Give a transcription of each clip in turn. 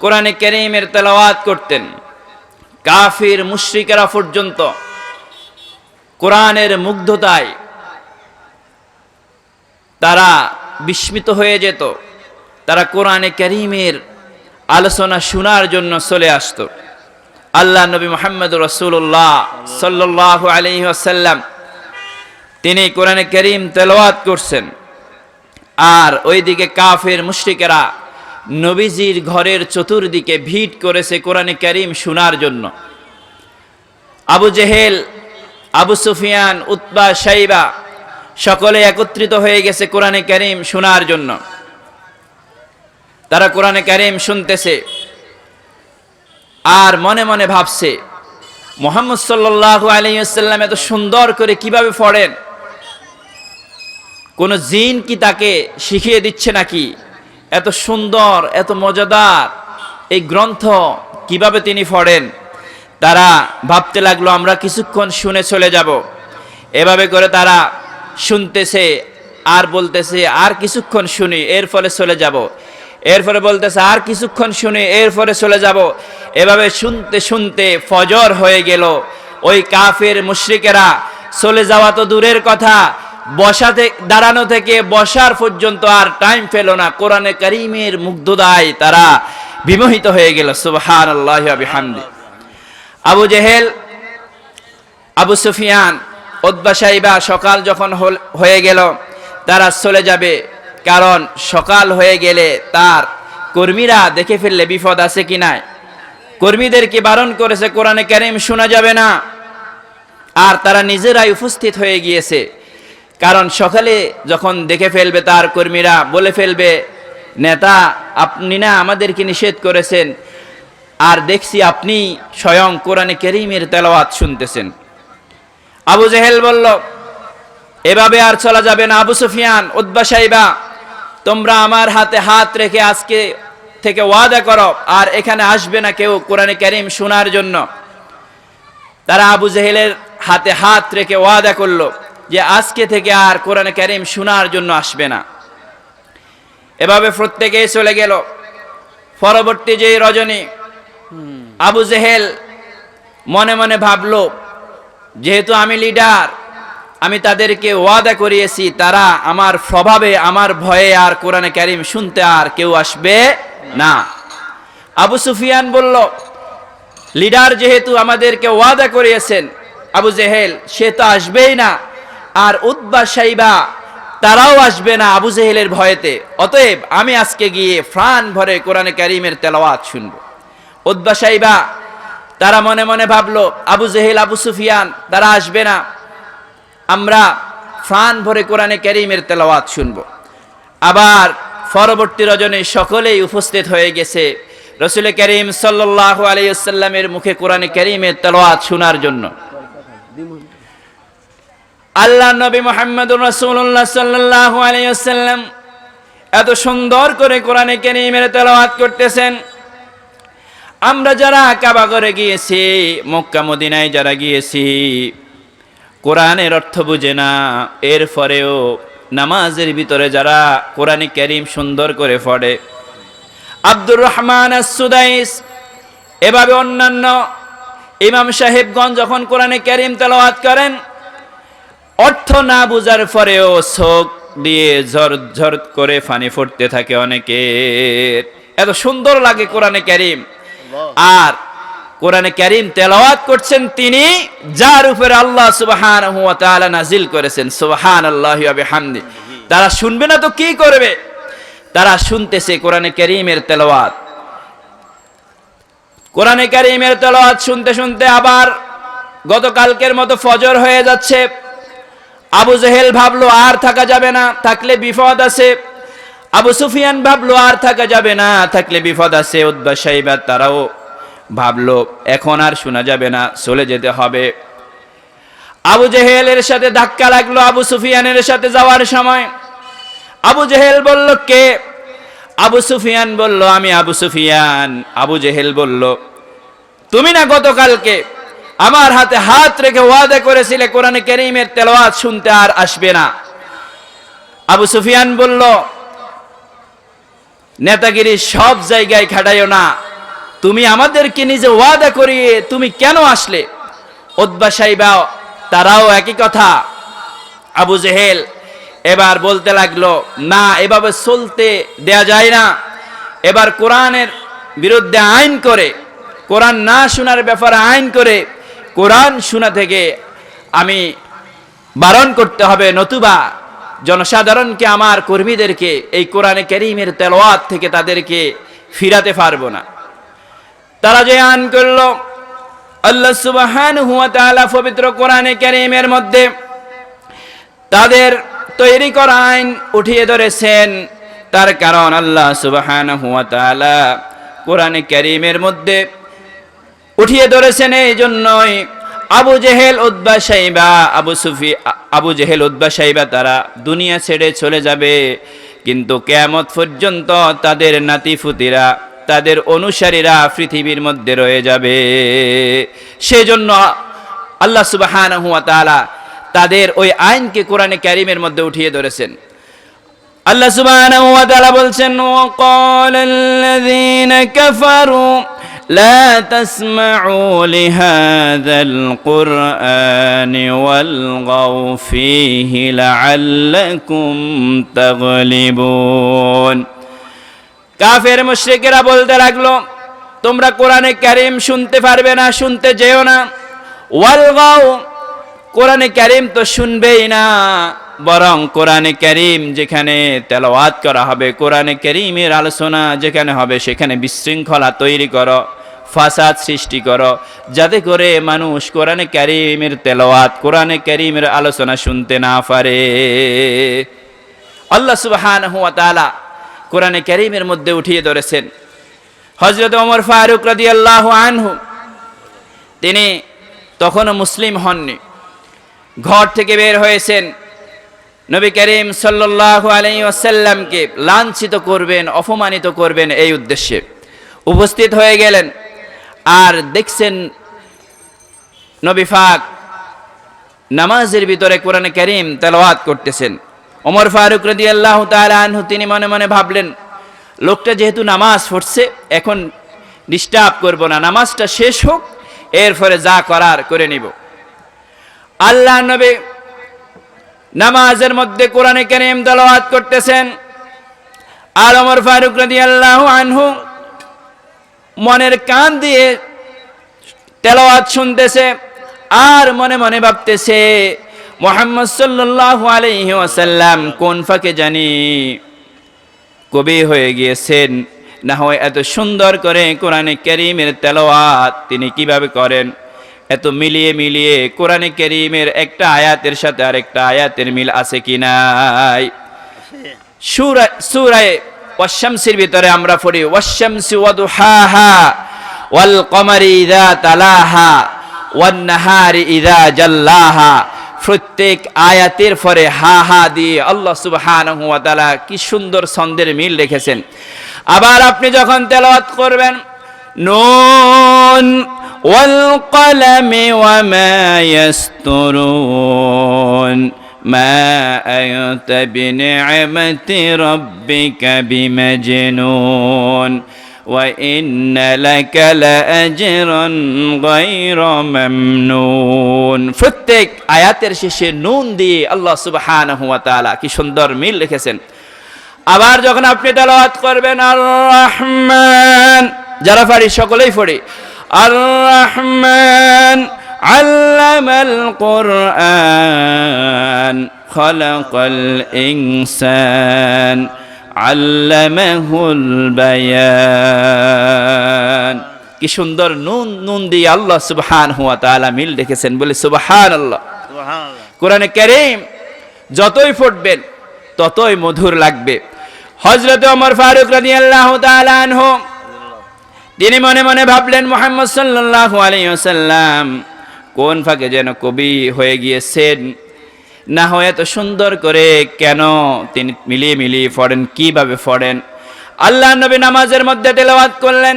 কোরআনে কেরিমের তেলাওয়াত করতেন। কাফির, মুশরিকেরা পর্যন্ত কোরআনের মুগ্ধতায় তারা বিস্মিত হয়ে যেত। তারা কোরআনে করিমের আলোচনা শোনার জন্য চলে আসতো। আল্লাহ নবী মোহাম্মদ রসুল্লাহ সাল্লাহ আলহি আসাল্লাম তিনি কোরআনে করিম তেলাওয়াত করছেন। আর ওইদিকে কাফের, মুশরিকেরা নবীজির ঘরের চতুর্দিকে ভিড় করেছে কোরআনে করিম শোনার জন্য। Abu Jahl, Abu Sufyan, Utba Shaiba সকলে একত্রিত হয়ে গেছে কোরআনে করিম শোনার জন্য। তারা কোরআনে করিম শুনতেছে আর মনে মনে ভাবছে, মোহাম্মদ সাল্লাহ আলাইসাল্লাম এত সুন্দর করে কীভাবে পড়েন? কোন জিন কি তাকে শিখিয়ে দিচ্ছে নাকি? এত সুন্দর, এত মজাদার এই গ্রন্থ কীভাবে তিনি পড়েন? তারা ভাবতে লাগল, আমরা কিছুক্ষণ শুনে চলে যাব। এভাবে করে তারা শুনতেছে, আর বলতেছে, আর কিছুক্ষণ শুনি, এর ফলে চলে যাব। এর ফলে বলতেছে, আর কিছুক্ষণ শুনি, এর ফলে চলে যাব। এভাবে শুনতে শুনতে ফজর হয়ে গেল। ওই কাফের মুশরিকেরা, চলে যাওয়া তো দূরের কথা বসাতে দাঁড়ানো থেকে বসার পর্যন্ত আর টাইম পেল না। কোরআনে করিমের মুগ্ধদায় তারা বিমোহিত হয়ে গেল। সুবহান আল্লাহ হামদি আবু জেহেল, আবু সুফিয়ান ওদ্বা সকাল যখন হয়ে গেল, তারা চলে যাবে। কারণ সকাল হয়ে গেলে তার কর্মীরা দেখে ফেললে বিপদ আছে কি নাই। কর্মীদেরকে বারণ করেছে, কোরআনে কারিম শোনা যাবে না। আর তারা নিজেরাই উপস্থিত হয়ে গিয়েছে। কারণ সকালে যখন দেখে ফেলবে তার কর্মীরা, বলে ফেলবে, নেতা, আপনি না আমাদেরকে নিষেধ করেছেন। আর দেখছি আপনি স্বয়ং কোরআনে কেরিমের তেলাওয়াত শুনতেছেন। আবু জেহেল বলল, এভাবে আর চলা যাবে না। আবু সুফিয়ান উদ্বা সাইবা, তোমরা আমার হাতে হাত রেখে আজকে থেকে ওয়াদা করো, আর এখানে আসবে না কেউ কোরআনে কারিম শোনার জন্য। তারা আবু জেহেলের হাতে হাত রেখে ওয়াদা করল। যে আজকে থেকে আর কোরআনে কারিম শোনার জন্য আসবে না। এভাবে প্রত্যেকেই চলে গেল। পরবর্তী যে রজনী, আবু জেহেল মনে মনে ভাবলো, যেহেতু আমি লিডার, আমি তাদেরকে ওয়াদা করিয়েছি, তারা আমার স্বভাবে আমার ভয়ে আর কোরআনে কারিম শুনতে আর কেউ আসবে না। আবু সুফিয়ান বলল, লিডার যেহেতু আমাদেরকে ওয়াদা করিয়েছেন, আবু জেহেল, সে তো আসবেই না। আর উদ্বা সাইবা, তারাও আসবে না আবু জেহেলের ভয়েতে। অতএব আমি আজকে গিয়ে ফ্রান ভরে কোরআনে কারিমের তেলাওয়াত শুনব। উদ্বা সাইবা, তারা মনে মনে ভাবলো, আবু জেহেল, আবু সুফিয়ান, তারা আসবে না। আমরা ফ্রান ভরে কোরআনে কারিমের তেলাওয়াত শুনব। আবার পরবর্তী রজনে সকলেই উপস্থিত হয়ে গেছে। রসুল করিম সাল্লাহ আলাইসাল্লামের মুখে কোরআনে কারিমের তেলাওয়াত শোনার জন্য। আল্লাহ নবী মোহাম্মদ রসুল্লাহ সাল্লাহ আলাইসাল্লাম এত সুন্দর করে কোরআনে কারিমের তেলাওয়াত করতেছেন। আমরা যারা কাবা করে গিয়েছি, মক্কা মদিনায় যারা গিয়েছি, কোরআনের অর্থ বুঝে না, এর পরেও নামাজের ভিতরে যারা কোরআনে করিম সুন্দর করে পড়ে, আব্দুর রহমান সুদাইস এভাবে অন্যান্য ইমাম সাহেবগঞ্জ যখন কোরআনে করিম তেলাওয়াত করেন অর্থ না বুঝার পরেও চোখ দিয়ে ঝর ঝর করে ফানি ফুটতে থাকে অনেকের এত সুন্দর লাগে কোরআনে ক্যারিম আর কোরআনে ক্যারিম তেলাওয়াত করছেন তিনি, যার উপরে আল্লাহ তাআলা নাজিল করেছেন। সুবহানাল্লাহি ওয়া বিহামদি। তারা শুনবে না তো কি করবে? তারা শুনতেছে কোরআনে ক্যারিমের তেলাওয়াত। কোরআনে ক্যারিমের তেলাওয়াত শুনতে শুনতে আবার গতকালকের মতো ফজর হয়ে যাচ্ছে। আবু জেহেল ভাবলো, আর থাকা যাবে না, থাকলে বিপদ আছে। আবু সুফিয়ান ভাবলো, আর থাকা যাবে না, থাকলে বিপদ আছে। উদ্বা সাইবা তারাও ভাবলো, এখন আর শোনা যাবে না, চলে যেতে হবে। আবু জেহেলের সাথে ধাক্কা লাগল আবু সুফিয়ানের সাথে যাওয়ার সময়। আবু জেহেল বলল, কে? আবু সুফিয়ান বলল, আমি আবু সুফিয়ান। আবু জেহেল বলল, তুমি না গতকালকে আমার হাতে হাত রেখে ওয়াদা করেছিলে কোরআনে কেরিমের তেলাওয়াত শুনতে আর আসবে না। আবু সুফিয়ান বলল, নেতাগিরি সব জায়গায় খাটাইও না। তুমি আমাদেরকে নিজে ওয়াদা করিয়ে তুমি কেন আসলে? উদ্বা সাইবা তারাও একই কথা। আবু জেহেল এবার বলতে লাগল, না, এভাবে চলতে দেয়া যায় না। এবার কোরআনের বিরুদ্ধে আইন করে, কোরআন না শোনার ব্যাপারে আইন করে কোরআন শোনা থেকে আমি বারণ করতে হবে। নতুবা জনসাধারণকে, আমার কর্মীদেরকে, এই কোরআনে করিমের তেলোয়াত থেকে তাদেরকে ফিরাতে পারব না। তারা যে আন করল, আল্লাহ সুবাহান ওয়া তাআলা পবিত্র কোরআনে কারীমের মধ্যে তাদের তৈরি করা আইন উঠিয়ে ধরেছেন। তার কারণ আল্লাহ সুবহানাহু হুয়া তাআলা কোরআনে কারীমের মধ্যে উঠিয়ে ধরেছেন এই জন্যই। আবু জেহেল উদ্বা সাহিবা আবু সুফি, আবু জেহেল উদ্বা সাহিবা তারা দুনিয়া ছেড়ে চলে যাবে। কিন্তু কেয়ামত পর্যন্ত তাদের নাতিফুতিরা, তাদের অনুসারীরা পৃথিবীর মধ্যে রয়ে যাবে। সেজন্য আল্লাহ সুবাহান হুয়া তালা তাদের ওই আইনকে কোরআনে ক্যারিমের মধ্যে উঠিয়ে ধরেছেন। আল্লাহ সুবাহান হুয়া তালা বলছেন ও কল لا تسمعوا لهذا القرآن والغوا فيه لعلكم تغلبون কাফের মুশরিকেরা বলতে লাগলো তোমরা কোরআনে কারিম শুনতে পারবে না শুনতে যেও না ওয়ালগাও কোরআনে কারিম তো শুনবেই না বরং কোরআনে কারিম যেখানে তেলাওয়াত করা হবে, কোরআনে কারিমের আলোচনা যেখানে হবে, সেখানে বিশৃঙ্খলা তৈরি করো, ফাসাদ সৃষ্টি করো, যাতে করে মানুষ কোরআনে কারিমের তেলাওয়াত, কোরআনে কারিমের আলোচনা শুনতে না পারে। আল্লাহ সুবহানাহু হুয়া তাআলা কোরআনে কারিমের মধ্যে উঠিয়ে ধরেছেন। হজরত ওমর ফারুক রাদিয়াল্লাহু আনহু, তিনি তখনও মুসলিম হননি, ঘর থেকে বের হয়েছেন। নবী করিম সাল্লাল্লাহু আলাইহি ওয়াসাল্লামকে লাঞ্ছিত করবেন, অপমানিত করবেন এই উদ্দেশ্যে উপস্থিত হয়ে গেলেন। আর দেখছেন নবী ফাক নামাজের ভিতরে কোরআনে করিম তেলাওয়াত করতেছেন। ওমর ফারুক রাদিয়াল্লাহু তাআলা আনহু তিনি মনে মনে ভাবলেন, লোকটা যেহেতু নামাজ পড়ছে, এখন ডিস্টার্ব করব না, নামাজটা শেষ হোক, এরপরে যা করার করে নিব। আল্লাহ নবী নামাজের মধ্যে কোরআনে কারীম তেলাওয়াত করতেছেন। আর ওমর ফারুক রাদিয়াল্লাহু আনহু মনের কান দিয়ে তেলাওয়াত শুনতেছে আর মনে মনে ভাবতেছে, মোহাম্মদ সাল্লাল্লাহু আলাইহি ওয়াসাল্লাম কোন ফাঁকে জানি কবি হয়ে গিয়েছেন। না হয় এত সুন্দর করে কোরআনে কারীমের তেলাওয়াত তিনি কীভাবে করেন? এত মিলিয়ে মিলিয়ে কোরআনে কেরিমের একটা আয়াতের সাথে আরেকটা আয়াতের মিল আছে কি নাই? সুরায় সূরায়ে ওয়াশামসির ভিতরে আমরা পড়ি ওয়াশামসি ওয়াদুহাহা ওয়াল কমারি ইযা তালাহা ওয়ান নাহারি ইযা জাল্লাহা। প্রত্যেক আয়াতের পরে হা হা দিয়ে আল্লাহ সুবহানাহু ওয়া তাআলা কি সুন্দর ছন্দের মিল রেখেছেন। আবার আপনি যখন তেলাওয়াত করবেন, নুন ওয়াল কলামি ওয়া মা ইয়াসতুরুন ما أنت بنعمة ربك بمجنون وإن لك لأجرا غير ممنون প্রত্যেক আয়াতের শেষে নুন দিয়ে আল্লাহ সুবহানাহু ওয়া তাআলা কি সুন্দর মিল লিখেছেন আবার যখন আপনি তেলাওয়াত করবেন আর রহমান যারা পারি সকলেই পড়ে আর রহমান علم القرآن خلق الإنسان علمه البيان কি সুন্দর নুন নুন দিয়ে আল্লাহ সুবহান হুয়া তাআলা মিল রেখেছেন বলে সুবহান আল্লাহ কোরআনে কারীম যতই ফুটবেন ততই মধুর লাগবে হযরত ওমর ফারুক রাদিয়াল্লাহু তাআলা আনহু তিনি মনে মনে ভাবলেন, মোহাম্মদ সাল্লাল্লাহু আলাইহি ওয়াসাল্লাম কোন ফাঁকে যেন কবি হয়ে গিয়েছেন? না হয় এত সুন্দর করে কেন তিনি মিলিয়ে মিলিয়ে পড়েন কীভাবে পড়েন আল্লাহ নবী নামাজের মধ্যে তেলাওয়াত করলেন,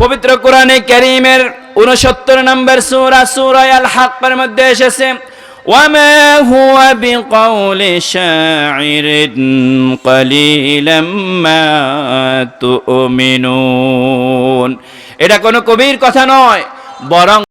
পবিত্র কোরআনে কারীমের 69 নম্বর সূরা সূরা আল হাক্কের মধ্যে এসেছে وما هو بقول شاعر قليلا ما تؤمنون এটা কোনো কবির কথা নয় বরং